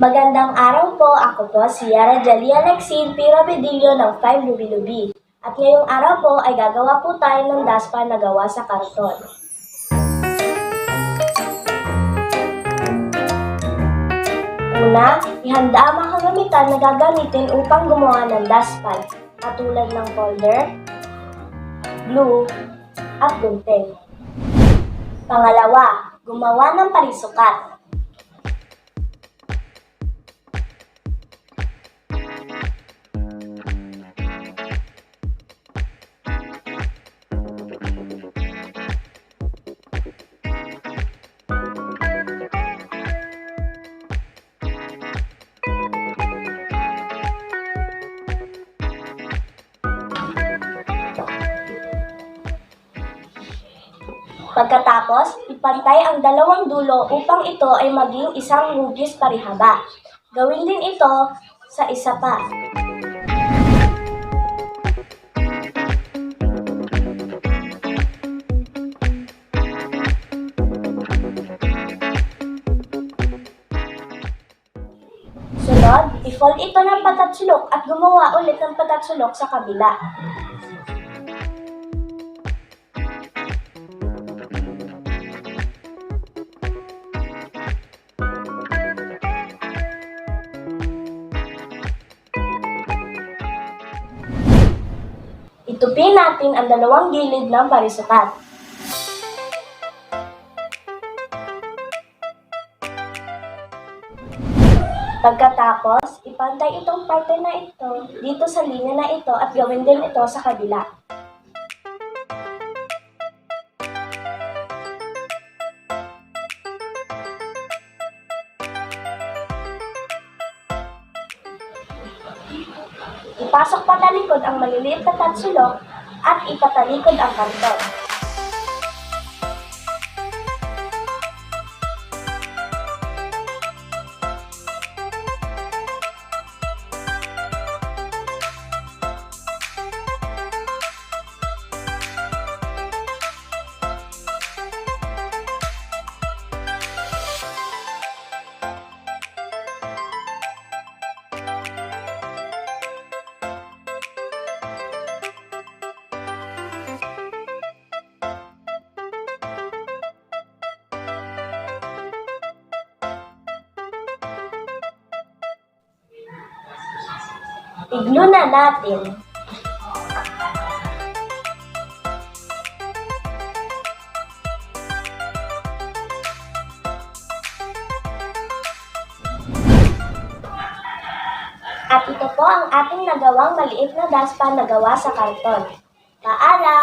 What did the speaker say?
Magandang araw po, ako po si Yara Jalia Lexin Pirabedillo ng 5 Lubi-Lubi. At ngayong araw po ay gagawa po tayo ng daspan na gawa sa karton. Una, ihanda ang mga kagamitan na gagamitin upang gumawa ng daspan, katulad ng folder, glue, at gunting. Pangalawa, gumawa ng parisukat. Pagkatapos, ipantay ang dalawang dulo upang ito ay maging isang hugis parihaba. Gawin din ito sa isa pa. Sunod, i-fold ito ng patatsulok at gumawa ulit ng patatsulok sa kabila. Itupin natin ang dalawang gilid ng parisukat. Pagkatapos, ipantay itong parte na ito dito sa linya na ito at gawin din ito sa kabila. Ipasok patalikod ang maliliit na tatsulok at ipatalikod ang kanton. Iglo na natin. At ito po ang ating nagawang maliit na daspan na gawa sa karton. Paalam!